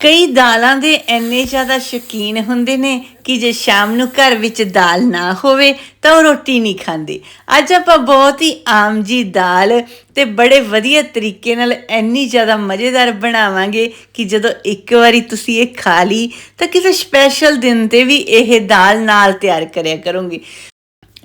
ਕਈ ਦਾਲਾਂ ਦੇ ਐਨੇ ਜ਼ਿਆਦਾ ਸ਼ੌਕੀਨ ਹੁੰਦੇ ਨੇ ਕਿ ਜੇ ਸ਼ਾਮ ਨੂੰ ਘਰ ਵਿੱਚ ਦਾਲ ਨਾ ਹੋਵੇ ਤਾਂ ਉਹ ਰੋਟੀ ਨਹੀਂ ਖਾਂਦੇ। ਅੱਜ ਆਪਾਂ ਬਹੁਤ ਹੀ ਆਮ ਜੀ ਦਾਲ ਤੇ ਬੜੇ ਵਧੀਆ ਤਰੀਕੇ ਨਾਲ ਇੰਨੀ ਜ਼ਿਆਦਾ ਮਜ਼ੇਦਾਰ ਬਣਾਵਾਂਗੇ ਕਿ ਜਦੋਂ ਇੱਕ ਵਾਰੀ ਤੁਸੀਂ ਇਹ ਖਾ ਲਈ ਤਾਂ ਕਿਸੇ ਸਪੈਸ਼ਲ ਦਿਨ ਤੇ ਵੀ ਇਹ ਦਾਲ ਨਾਲ ਤਿਆਰ ਕਰਿਆ ਕਰੋਗੇ।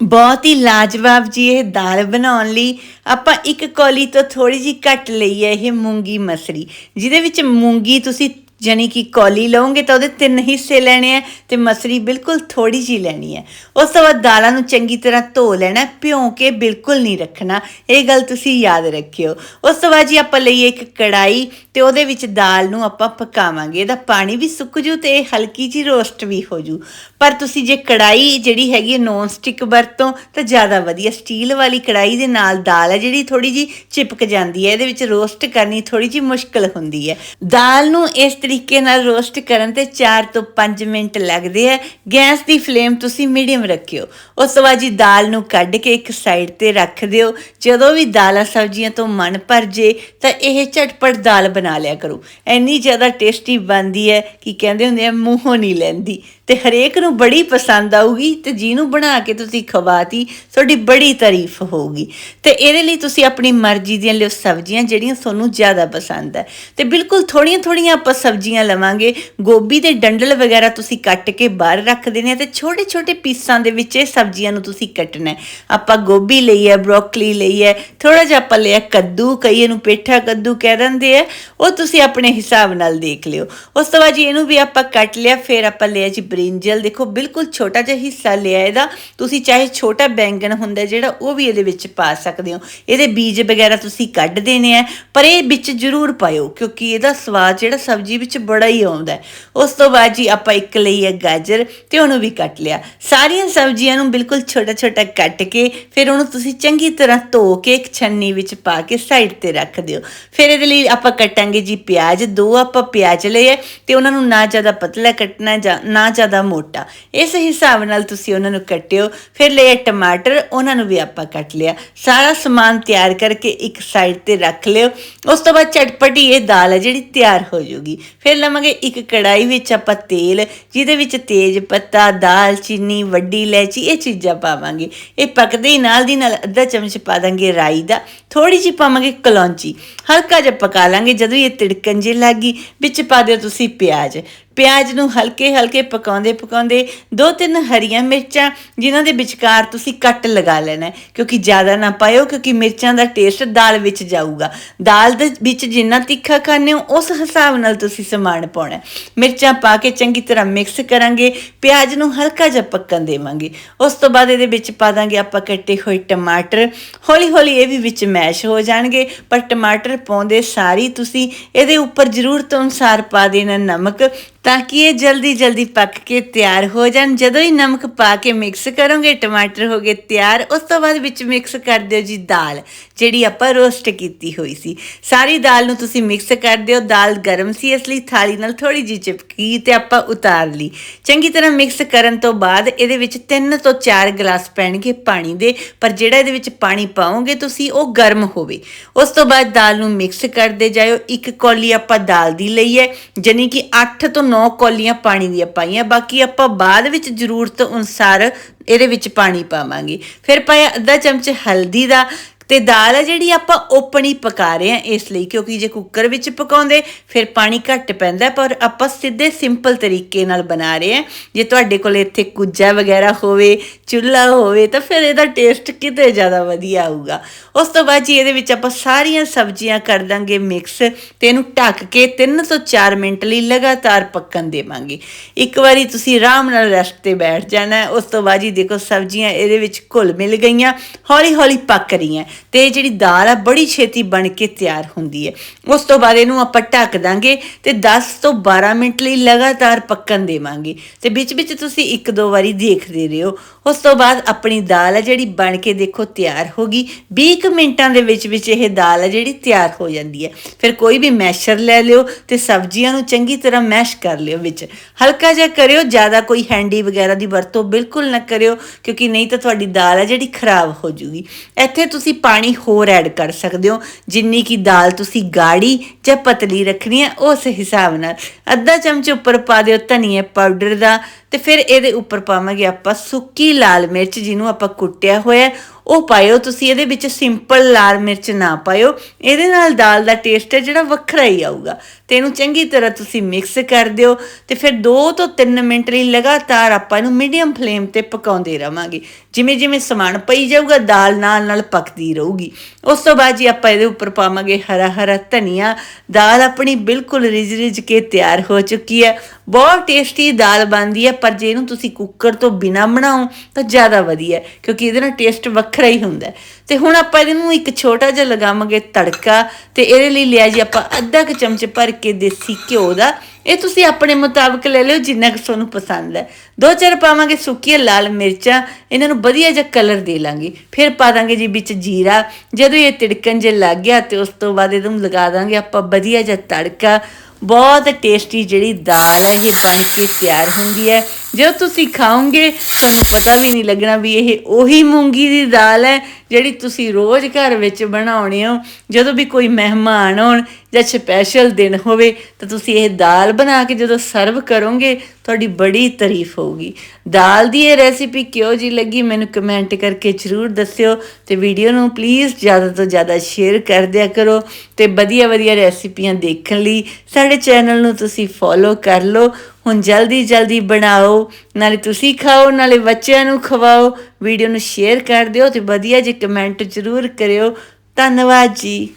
ਬਹੁਤ ਹੀ ਲਾਜਵਾਬ ਜੀ ਇਹ ਦਾਲ ਬਣਾਉਣ ਲਈ। ਆਪਾਂ ਇੱਕ ਕੌਲੀ ਤੋਂ ਥੋੜੀ ਜੀ ਘੱਟ ਲਈ ਹੈ ਇਹ ਮੂੰਗੀ ਮਸਰੀ, ਜਿਹਦੇ ਵਿੱਚ ਮੂੰਗੀ ਤੁਸੀਂ ਜਾਨੀ ਕਿ ਕੌਲੀ ਲਓਗੇ ਤਾਂ ਉਹਦੇ ਤਿੰਨ ਹਿੱਸੇ ਲੈਣੇ ਆ ਤੇ ਮਸਰੀ ਬਿਲਕੁਲ ਥੋੜੀ ਜੀ ਲੈਣੀ ਹੈ ਉਸ ਤੋਂ ਬਾਅਦ ਦਾਲਾਂ ਨੂੰ ਚੰਗੀ ਤਰ੍ਹਾਂ ਧੋ ਲੈਣਾ, ਭਿਉਂ ਕੇ ਬਿਲਕੁਲ ਨਹੀਂ ਰੱਖਣਾ। ਇਹ ਗੱਲ ਤੁਸੀਂ ਯਾਦ ਰੱਖਿਓ। ਉਸ ਤੋਂ ਬਾਅਦ ਜੀ ਆਪਾਂ ਲਈਏ ਇੱਕ ਕੜਾਈ ਤੇ ਉਹਦੇ ਵਿੱਚ ਦਾਲ ਨੂੰ ਆਪਾਂ ਪਕਾਵਾਂਗੇ। ਇਹਦਾ ਪਾਣੀ ਵੀ ਸੁੱਕ ਜੂ ਤੇ ਇਹ ਹਲਕੀ ਜੀ ਰੋਸਟ ਵੀ ਹੋ ਜੂ। ਪਰ ਤੁਸੀਂ ਜੇ ਕੜਾਈ ਜਿਹੜੀ ਹੈਗੀ ਨੌਨ ਸਟਿਕ ਵਰਤੋਂ, ਤਾਂ ਜ਼ਿਆਦਾ ਵਧੀਆ। ਸਟੀਲ ਵਾਲੀ ਕੜਾਈ ਦੇ ਨਾਲ ਦਾਲ ਹੈ ਜਿਹੜੀ ਥੋੜੀ ਜੀ ਚਿਪਕ ਜਾਂਦੀ ਹੈ ਇਹਦੇ ਵਿੱਚ ਰੋਸਟ ਕਰਨੀ ਥੋੜੀ ਜੀ ਮੁਸ਼ਕਲ ਹੁੰਦੀ ਹੈ ਦਾਲ ਨੂੰ ਇਸ ਤਰੀਕੇ ਤਰੀਕੇ ਨਾਲ ਰੋਸਟ ਕਰਨ ਤੇ 4 ਤੋਂ 5 ਮਿੰਟ ਲੱਗਦੇ ਆ। ਗੈਸ ਦੀ ਫਲੇਮ ਤੁਸੀਂ ਮੀਡੀਅਮ ਰੱਖਿਓ। ਉਸ ਤੋਂ ਬਾਅਦ ਜੀ ਦਾਲ ਨੂੰ ਕੱਢ ਕੇ ਇੱਕ ਸਾਈਡ ਤੇ ਰੱਖ ਦਿਓ। ਜਦੋਂ ਵੀ ਦਾਲਾਂ ਸਬਜ਼ੀਆਂ ਤੋਂ ਮਨ ਭਰ ਜੇ, ਤਾਂ ਇਹ ਝਟਪਟ ਦਾਲ ਬਣਾ ਲਿਆ ਕਰੋ। ਇੰਨੀ ਜ਼ਿਆਦਾ ਟੇਸਟੀ ਬਣਦੀ ਹੈ ਕਿ ਕਹਿੰਦੇ ਹੁੰਦੇ ਆ, ਮੂੰਹੋਂ ਨਹੀਂ ਲੈਂਦੀ। ਤੇ ਹਰੇਕ ਨੂੰ ਬੜੀ ਪਸੰਦ ਆਊਗੀ ਤੇ ਜਿਹਨੂੰ ਬਣਾ ਕੇ ਤੁਸੀਂ ਖਵਾਤੀ, ਤੁਹਾਡੀ ਬੜੀ ਤਾਰੀਫ ਹੋਊਗੀ। ਤੇ ਇਹਦੇ ਲਈ ਤੁਸੀਂ ਆਪਣੀ ਮਰਜ਼ੀ ਦੀਆਂ ਲਿਓ ਸਬਜ਼ੀਆਂ ਜਿਹੜੀਆਂ ਤੁਹਾਨੂੰ ਜ਼ਿਆਦਾ ਪਸੰਦ ਹੈ। ਤੇ ਬਿਲਕੁਲ ਥੋੜੀਆਂ ਥੋੜੀਆਂ ਆਪਾਂ ਸਬਜ਼ੀਆਂ ਲਵਾਂਗੇ। ਗੋਭੀ ਦੇ ਡੰਡਲ ਵਗੈਰਾ ਤੁਸੀਂ ਕੱਟ ਕੇ ਬਾਹਰ ਰੱਖ ਦੇਣੇ ਆ ਤੇ ਛੋਟੇ ਛੋਟੇ ਪੀਸਾਂ ਦੇ ਵਿੱਚ ਇਹ ਸਬਜ਼ੀਆਂ ਨੂੰ ਤੁਸੀਂ ਕੱਟਣਾ ਆਪਾਂ ਗੋਭੀ ਲਈ ਹੈ, ਬ੍ਰੋਕਲੀ ਲਈ ਹੈ ਥੋੜਾ ਜਿਹਾ ਆਪਾਂ ਲਿਆ ਕੱਦੂ, ਕਈ ਇਹਨੂੰ ਪੇਠਾ ਕੱਦੂ ਕਹਿ ਦਿੰਦੇ ਆ, ਉਹ ਤੁਸੀਂ ਆਪਣੇ ਹਿਸਾਬ ਨਾਲ ਦੇਖ ਲਿਓ। ਉਸ ਤੋਂ ਬਾਅਦ ਜੀ ਇਹਨੂੰ ਵੀ ਆਪਾਂ ਕੱਟ ਲਿਆ, ਫਿਰ ਆਪਾਂ ਲਿਆ ਜੀ ਬ੍ਰਿੰਜਲ, ਦੇਖੋ ਬਿਲਕੁਲ ਛੋਟਾ ਜਿਹਾ ਹਿੱਸਾ ਲਿਆ ਇਹਦਾ। ਤੁਸੀਂ ਚਾਹੇ ਛੋਟਾ ਬੈਂਗਣ ਹੁੰਦਾ ਜਿਹੜਾ ਉਹ ਵੀ ਇਹਦੇ ਵਿੱਚ ਪਾ ਸਕਦੇ ਹੋ। ਇਹਦੇ ਬੀਜ ਵਗੈਰਾ ਤੁਸੀਂ ਕੱਢ ਦੇਣੇ ਆ, ਪਰ ਇਹ ਵਿੱਚ ਜ਼ਰੂਰ ਪਾਇਓ, ਕਿਉਂਕਿ ਇਹਦਾ ਸਵਾਦ ਜਿਹੜਾ ਸਬਜ਼ੀ ਵਿੱਚ ਬੜਾ ਹੀ ਆਉਂਦਾ ਉਸ ਤੋਂ ਬਾਅਦ ਜੀ ਆਪਾਂ ਇੱਕ ਲਈ ਹੈ ਗਾਜਰ, ਤੇ ਉਹਨੂੰ ਵੀ ਕੱਟ ਲਿਆ। ਸਾਰੀਆਂ ਸਬਜ਼ੀਆਂ ਨੂੰ ਬਿਲਕੁਲ ਛੋਟਾ ਛੋਟਾ ਕੱਟ ਕੇ, ਫਿਰ ਉਹਨੂੰ ਤੁਸੀਂ ਚੰਗੀ ਤਰ੍ਹਾਂ ਧੋ ਕੇ ਇੱਕ ਛੰਨੀ ਵਿੱਚ ਪਾ ਕੇ ਸਾਈਡ ਤੇ ਰੱਖ ਦਿਓ। ਫਿਰ ਇਹਦੇ ਲਈ ਆਪਾਂ ਕੱਟਾਂਗੇ ਜੀ ਪਿਆਜ਼। ਦੋ ਆਪਾਂ ਪਿਆਜ਼ ਲਏ ਹੈ, ਤੇ ਉਹਨਾਂ ਨੂੰ ਨਾ ਜ਼ਿਆਦਾ ਪਤਲਾ ਕੱਟਣਾ ਜਾਂ ਨਾ ਜ਼ਿਆਦਾ ਮੋਟਾ। ਇਸ ਹਿਸਾਬ ਨਾਲ ਤੁਸੀਂ ਉਹਨਾਂ ਨੂੰ ਕੱਟਿਓ। ਫਿਰ ਲਏ ਟਮਾਟਰ, ਉਹਨਾਂ ਨੂੰ ਵੀ ਆਪਾਂ ਕੱਟ ਲਿਆ। ਸਾਰਾ ਸਮਾਨ ਤਿਆਰ ਕਰਕੇ ਇੱਕ ਸਾਈਡ ਤੇ ਰੱਖ ਲਿਓ। ਉਸ ਤੋਂ ਬਾਅਦ ਚਟਪਟੀ ਇਹ ਦਾਲ ਹੈ ਜਿਹੜੀ ਤਿਆਰ ਹੋ ਜਾਊਗੀ। ਫਿਰ ਲਵਾਂਗੇ ਇੱਕ ਕੜਾਈ ਵਿੱਚ ਆਪਾਂ ਤੇਲ, ਜਿਹਦੇ ਵਿੱਚ ਤੇਜ ਪੱਤਾ, ਦਾਲ, ਚੀਨੀ, ਵੱਡੀ ਇਲਾਇਚੀ, ਇਹ ਚੀਜ਼ਾਂ ਪਾਵਾਂਗੇ। ਇਹ ਪੱਕਦੇ ਹੀ ਨਾਲ ਦੀ ਨਾਲ ਅੱਧਾ ਚਮਚ ਪਾ ਦਾਂਗੇ ਰਾਈ ਦਾ। ਥੋੜੀ ਜਿਹੀ ਪਾਵਾਂਗੇ ਕਲੌਂਜੀ ਹਲਕਾ ਜਿਹਾ ਪਕਾ ਲਾਂਗੇ ਜਦੋਂ ਇਹ ਤਿੜਕਣ ਜੇ ਲੱਗੀ ਵਿੱਚ ਪਾ ਦਿਓ ਤੁਸੀਂ ਪਿਆਜ਼। ਪਿਆਜ਼ ਨੂੰ ਹਲਕੇ ਹਲਕੇ ਪਕਾਉਂਦੇ ਪਕਾਉਂਦੇ ਦੋ ਤਿੰਨ ਹਰੀਆਂ ਮਿਰਚਾਂ, ਜਿਨ੍ਹਾਂ ਦੇ ਵਿਚਕਾਰ ਤੁਸੀਂ ਕੱਟ ਲਗਾ ਲੈਣਾ ਕਿਉਂਕਿ ਜ਼ਿਆਦਾ ਨਾ ਪਾਇਓ, ਕਿਉਂਕਿ ਮਿਰਚਾਂ ਦਾ ਟੇਸਟ ਦਾਲ ਵਿੱਚ ਜਾਊਗਾ। ਦਾਲ ਦੇ ਵਿੱਚ ਜਿੰਨਾ ਤਿੱਖਾ ਖਾਣੇ ਹੋ, ਉਸ ਹਿਸਾਬ ਨਾਲ ਤੁਸੀਂ ਸਮਾਨ ਪਾਉਣਾ ਮਿਰਚਾਂ ਪਾ ਕੇ ਚੰਗੀ ਤਰ੍ਹਾਂ ਮਿਕਸ ਕਰਾਂਗੇ, ਪਿਆਜ਼ ਨੂੰ ਹਲਕਾ ਜਿਹਾ ਪੱਕਣ ਦੇਵਾਂਗੇ। ਉਸ ਤੋਂ ਬਾਅਦ ਇਹਦੇ ਵਿੱਚ ਪਾ ਦਾਂਗੇ ਆਪਾਂ ਕੱਟੇ ਹੋਏ ਟਮਾਟਰ। ਹੌਲੀ ਹੌਲੀ ਇਹ ਵੀ ਵਿੱਚ ਮੈਸ਼ ਹੋ ਜਾਣਗੇ, ਪਰ ਟਮਾਟਰ ਪਾਉਂਦੇ ਸਾਰੀ ਤੁਸੀਂ ਇਹਦੇ ਉੱਪਰ ਜ਼ਰੂਰਤ ਅਨੁਸਾਰ ਪਾ ਦੇਣਾ ਨਮਕ। ਤਾਂ ਕਿ ਇਹ ਜਲਦੀ ਜਲਦੀ ਪੱਕ ਕੇ ਤਿਆਰ ਹੋ ਜਾਣ। ਜਦੋਂ ਹੀ ਨਮਕ ਪਾ ਕੇ ਮਿਕਸ ਕਰੋਗੇ, ਟਮਾਟਰ ਹੋ ਗਏ ਤਿਆਰ, ਉਸ ਤੋਂ ਬਾਅਦ ਵਿੱਚ ਮਿਕਸ ਕਰ ਦਿਓ ਜੀ ਦਾਲ, ਜਿਹੜੀ ਆਪਾਂ ਰੋਸਟ ਕੀਤੀ ਹੋਈ ਸੀ। ਸਾਰੀ ਦਾਲ ਨੂੰ ਤੁਸੀਂ ਮਿਕਸ ਕਰ ਦਿਓ। ਦਾਲ ਗਰਮ ਸੀ, ਇਸ ਲਈ ਥਾਲੀ ਨਾਲ ਥੋੜੀ ਜਿਹੀ ਚਿਪਕੀ ਤੇ ਆਪਾਂ ਉਤਾਰ ਲਈ। ਚੰਗੀ ਤਰ੍ਹਾਂ ਮਿਕਸ ਕਰਨ ਤੋਂ ਬਾਅਦ ਇਹਦੇ ਵਿੱਚ 3 ਤੋਂ 4 ਗਲਾਸ ਪੈਣਗੇ ਪਾਣੀ ਦੇ, ਪਰ ਜਿਹੜਾ ਇਹਦੇ ਵਿੱਚ ਪਾਣੀ ਪਾਓਗੇ ਤੁਸੀਂ, ਉਹ ਗਰਮ ਹੋਵੇ। ਉਸ ਤੋਂ ਬਾਅਦ ਦਾਲ ਨੂੰ ਮਿਕਸ ਕਰਦੇ ਜਾਇਓ। ਇੱਕ ਕੌਲੀ ਆਪਾਂ ਦਾਲ ਦੀ ਲਈ ਹੈ ਜਾਨੀ ਕਿ 8 ਤੋਂ 9 ਕੌਲੀਆਂ ਪਾਣੀ ਦੀਆਂ ਪਾਈਆਂ, ਬਾਕੀ ਆਪਾਂ ਬਾਅਦ ਵਿੱਚ ਜ਼ਰੂਰਤ ਅਨੁਸਾਰ ਇਹਦੇ ਵਿੱਚ ਪਾਣੀ ਪਾਵਾਂਗੇ। ਫਿਰ ਪਾਇਆ ਅੱਧਾ ਚਮਚ ਹਲਦੀ ਦਾ ਤੇ ਦਾਲ ਹੈ ਜਿਹੜੀ ਆਪਾਂ ਓਪਨ ਪਕਾ ਰਹੇ ਹਾਂ ਇਸ ਲਈ, ਕਿਉਂਕਿ ਜੇ ਕੁੱਕਰ ਵਿੱਚ ਪਕਾਉਂਦੇ, ਫਿਰ ਪਾਣੀ ਘੱਟ ਪੈਂਦਾ ਪਰ ਆਪਾਂ ਸਿੱਧੇ ਸਿੰਪਲ ਤਰੀਕੇ ਨਾਲ ਬਣਾ ਰਹੇ ਹਾਂ। ਜੇ ਤੁਹਾਡੇ ਕੋਲ ਇੱਥੇ ਕੁੱਜਾ ਵਗੈਰਾ ਹੋਵੇ, ਚੁੱਲ੍ਹਾ ਹੋਵੇ, ਤਾਂ ਫਿਰ ਇਹਦਾ ਟੇਸਟ ਕਿਤੇ ਜ਼ਿਆਦਾ ਵਧੀਆ ਆਊਗਾ। ਉਸ ਤੋਂ ਬਾਅਦ ਜੀ ਇਹਦੇ ਵਿੱਚ ਆਪਾਂ ਸਾਰੀਆਂ ਸਬਜ਼ੀਆਂ ਕਰ ਦਾਂਗੇ ਮਿਕਸ ਤੇ ਇਹਨੂੰ ਢੱਕ ਕੇ 3 ਤੋਂ 4 ਮਿੰਟ ਲਈ ਲਗਾਤਾਰ ਪੱਕਣ ਦੇਵਾਂਗੇ। ਇੱਕ ਵਾਰੀ ਤੁਸੀਂ ਆਰਾਮ ਨਾਲ ਰੈਸਟ ਤੇ ਬੈਠ ਜਾਣਾ ਉਸ ਤੋਂ ਬਾਅਦ ਜੀ ਦੇਖੋ ਸਬਜ਼ੀਆਂ ਇਹਦੇ ਵਿੱਚ ਘੁਲ ਮਿਲ ਗਈਆਂ ਹੌਲੀ ਹੌਲੀ ਪੱਕ ਰਹੀਆਂ। ਤੇ ਜਿਹੜੀ ਦਾਲ ਆ, ਬੜੀ ਛੇਤੀ ਬਣ ਕੇ ਤਿਆਰ ਹੁੰਦੀ ਹੈ। ਉਸ ਤੋਂ ਬਾਅਦ ਇਹਨੂੰ ਆਪਾਂ ਢੱਕ ਦਾਂਗੇ ਤੇ 10 ਤੋਂ 12 ਮਿੰਟ ਲਈ ਲਗਾਤਾਰ ਪੱਕਣ ਦੇਵਾਂਗੇ। ਤੇ ਵਿੱਚ ਵਿੱਚ ਤੁਸੀਂ ਇੱਕ ਦੋ ਵਾਰੀ ਦੇਖਦੇ ਰਹੋ। ਉਸ ਤੋਂ ਬਾਅਦ ਆਪਣੀ ਦਾਲ ਹੈ ਜਿਹੜੀ ਬਣ ਕੇ ਦੇਖੋ ਤਿਆਰ ਹੋ ਗਈ। 20 ਕੁ ਮਿੰਟਾਂ ਦੇ ਵਿੱਚ ਵਿੱਚ ਇਹ ਦਾਲ ਹੈ ਜਿਹੜੀ ਤਿਆਰ ਹੋ ਜਾਂਦੀ ਹੈ। ਫਿਰ ਕੋਈ ਵੀ ਮੈਸ਼ਰ ਲੈ ਲਿਓ ਤੇ ਸਬਜ਼ੀਆਂ ਨੂੰ ਚੰਗੀ ਤਰ੍ਹਾਂ ਮੈਸ਼ ਕਰ ਲਿਓ ਵਿੱਚ। ਹਲਕਾ ਜਿਹਾ ਕਰਿਓ, ਜ਼ਿਆਦਾ ਕੋਈ ਹੈਂਡੀ ਵਗੈਰਾ ਦੀ ਵਰਤੋਂ ਬਿਲਕੁਲ ਨਾ ਕਰਿਓ, ਕਿਉਂਕਿ ਨਹੀਂ ਤਾਂ ਤੁਹਾਡੀ ਦਾਲ ਹੈ ਜਿਹੜੀ ਖਰਾਬ ਹੋ ਜੂਗੀ। ਇੱਥੇ ਤੁਸੀਂ ਪਾਣੀ ਹੋਰ ਐਡ ਕਰ ਸਕਦੇ ਹੋ। ਜਿੰਨੀ ਕੀ ਦਾਲ ਤੁਸੀਂ ਗਾੜੀ ਜਾਂ ਪਤਲੀ ਰੱਖਣੀ ਹੈ, ਉਸ ਹਿਸਾਬ ਨਾਲ। ਅੱਧਾ ਚਮਚ ਉੱਪਰ ਪਾ ਦਿਓ ਧਨੀਏ ਪਾਊਡਰ ਦਾ। ਤੇ ਫਿਰ ਇਹਦੇ ਉੱਪਰ ਪਾਵਾਂਗੇ ਆਪਾਂ ਸੁੱਕੀ ਲਾਲ ਮਿਰਚ, ਜਿਹਨੂੰ ਆਪਾਂ ਕੁੱਟਿਆ ਹੋਇਆ ਉਹ ਪਾਇਓ, ਤੁਸੀਂ ਇਹਦੇ ਵਿੱਚ ਸਿੰਪਲ ਲਾਲ ਮਿਰਚ ਨਾ ਪਾਇਓ। ਇਹਦੇ ਨਾਲ ਦਾਲ ਦਾ ਟੇਸਟ ਹੈ ਜਿਹੜਾ ਵੱਖਰਾ ਹੀ ਆਊਗਾ। ਤੇ ਇਹਨੂੰ ਚੰਗੀ ਤਰ੍ਹਾਂ ਤੁਸੀਂ ਮਿਕਸ ਕਰ ਦਿਓ ਤੇ ਫਿਰ 2 ਤੋਂ 3 ਮਿੰਟ ਲਈ ਲਗਾਤਾਰ ਆਪਾਂ ਇਹਨੂੰ ਮੀਡੀਅਮ ਫਲੇਮ ਤੇ ਪਕਾਉਂਦੇ ਰਵਾਂਗੇ। ਜਿਵੇਂ ਜਿਵੇਂ ਸਮਾਨ ਪਈ ਜਾਊਗਾ, ਦਾਲ ਨਾਲ ਨਾਲ ਪੱਕਦੀ ਰਹੂਗੀ। ਉਸ ਤੋਂ ਬਾਅਦ ਜੀ ਆਪਾਂ ਇਹਦੇ ਉੱਪਰ ਪਾਵਾਂਗੇ ਹਰਾ ਹਰਾ ਧਨੀਆ। ਦਾਲ ਆਪਣੀ ਬਿਲਕੁਲ ਰਿਜ ਰਿਜ ਕੇ ਤਿਆਰ ਹੋ ਚੁੱਕੀ ਹੈ। ਬਹੁਤ ਟੇਸਟੀ ਦਾਲ ਬਣਦੀ ਹੈ, ਪਰ ਜੇ ਇਹਨੂੰ ਤੁਸੀਂ ਕੁੱਕਰ ਤੋਂ ਬਿਨਾ ਬਣਾਓ ਤਾਂ ਜ਼ਿਆਦਾ ਵਧੀਆ ਕਿਉਂਕਿ ਇਹਦੇ ਨਾਲ ਟੇਸਟ ਵੱਖਰਾ ਹੀ ਹੁੰਦਾ ਹੈ। ਤੇ ਹੁਣ ਆਪਾਂ ਇਹਦੇ ਨੂੰ ਇੱਕ ਛੋਟਾ ਜਿਹਾ ਲਗਾਵਾਂਗੇ ਤੜਕਾ, ਤੇ ਇਹਦੇ ਲਈ ਲਿਆ ਜੀ ਆਪਾਂ ਅੱਧਾ ਕੁ ਚਮਚ ਭਰ ਕੇ ਦੇਸੀ ਘਿਓ ਦਾ। ਇਹ ਤੁਸੀਂ ਆਪਣੇ ਮੁਤਾਬਕ ਲੈ ਲਿਓ, ਜਿੰਨਾ ਕੁ ਤੁਹਾਨੂੰ ਪਸੰਦ ਹੈ। ਦੋ ਚਾਰ ਪਾਵਾਂਗੇ ਸੁੱਕੀਆਂ ਲਾਲ ਮਿਰਚਾਂ, ਇਹਨਾਂ ਨੂੰ ਵਧੀਆ ਜਿਹਾ ਕਲਰ ਦੇ ਲਾਂਗੇ। ਫਿਰ ਪਾ ਦਾਂਗੇ ਜੀ ਵਿੱਚ ਜੀਰਾ। ਜਦੋਂ ਇਹ ਤਿੜਕਣ ਜੇ ਲੱਗ ਗਿਆ, ਤੇ ਉਸ ਤੋਂ ਬਾਅਦ ਇਹਨੂੰ ਲਗਾ ਦਾਂਗੇ ਆਪਾਂ ਵਧੀਆ ਜਿਹਾ ਤੜਕਾ। ਬਹੁਤ ਟੇਸਟੀ ਜਿਹੜੀ ਦਾਲ ਹੈ ਇਹ ਬਣ ਕੇ ਤਿਆਰ ਹੁੰਦੀ ਹੈ। ਜਦੋਂ ਤੁਸੀਂ ਖਾਓਗੇ, ਤੁਹਾਨੂੰ ਪਤਾ ਵੀ ਨਹੀਂ ਲੱਗਣਾ ਵੀ ਇਹ ਉਹੀ ਮੂੰਗੀ ਦੀ ਦਾਲ ਹੈ ਜਿਹੜੀ ਤੁਸੀਂ ਰੋਜ਼ ਘਰ ਵਿੱਚ ਬਣਾਉਣੇ ਹੋ। ਜਦੋਂ ਵੀ ਕੋਈ ਮਹਿਮਾਨ ਆਉਣ ਜਾਂ ਸਪੈਸ਼ਲ ਦਿਨ ਹੋਵੇ, ਤਾਂ ਤੁਸੀਂ ਇਹ ਦਾਲ ਬਣਾ ਕੇ ਜਦੋਂ ਸਰਵ ਕਰੋਗੇ, ਤੁਹਾਡੀ ਬੜੀ ਤਾਰੀਫ ਹੋਊਗੀ। ਦਾਲ ਦੀ ਇਹ ਰੈਸਿਪੀ ਕਿਉਂ ਜੀ ਲੱਗੀ, ਮੈਨੂੰ ਕਮੈਂਟ ਕਰਕੇ ਜਰੂਰ ਦੱਸਿਓ ਤੇ ਵੀਡੀਓ ਨੂੰ ਪਲੀਜ਼ ਜ਼ਿਆਦਾ ਤੋਂ ਜ਼ਿਆਦਾ ਸ਼ੇਅਰ ਕਰ ਦਿਆ ਕਰੋ ਤੇ ਵਧੀਆ ਵਧੀਆ ਰੈਸਿਪੀਆਂ ਦੇਖਣ ਲਈ ਸਾਡੇ ਚੈਨਲ ਨੂੰ ਤੁਸੀਂ ਫੋਲੋ ਕਰ ਲਓ। ਹੁਣ ਜਲਦੀ ਜਲਦੀ ਬਣਾਓ, ਨਾਲੇ ਤੁਸੀਂ ਖਾਓ, ਨਾਲੇ ਬੱਚਿਆਂ ਨੂੰ ਖਵਾਓ। ਵੀਡੀਓ ਨੂੰ ਸ਼ੇਅਰ ਕਰ ਦਿਓ ਤੇ ਵਧੀਆ ਜਿਹੇ ਕਮੈਂਟ ਜ਼ਰੂਰ ਕਰਿਓ। ਧੰਨਵਾਦ ਜੀ।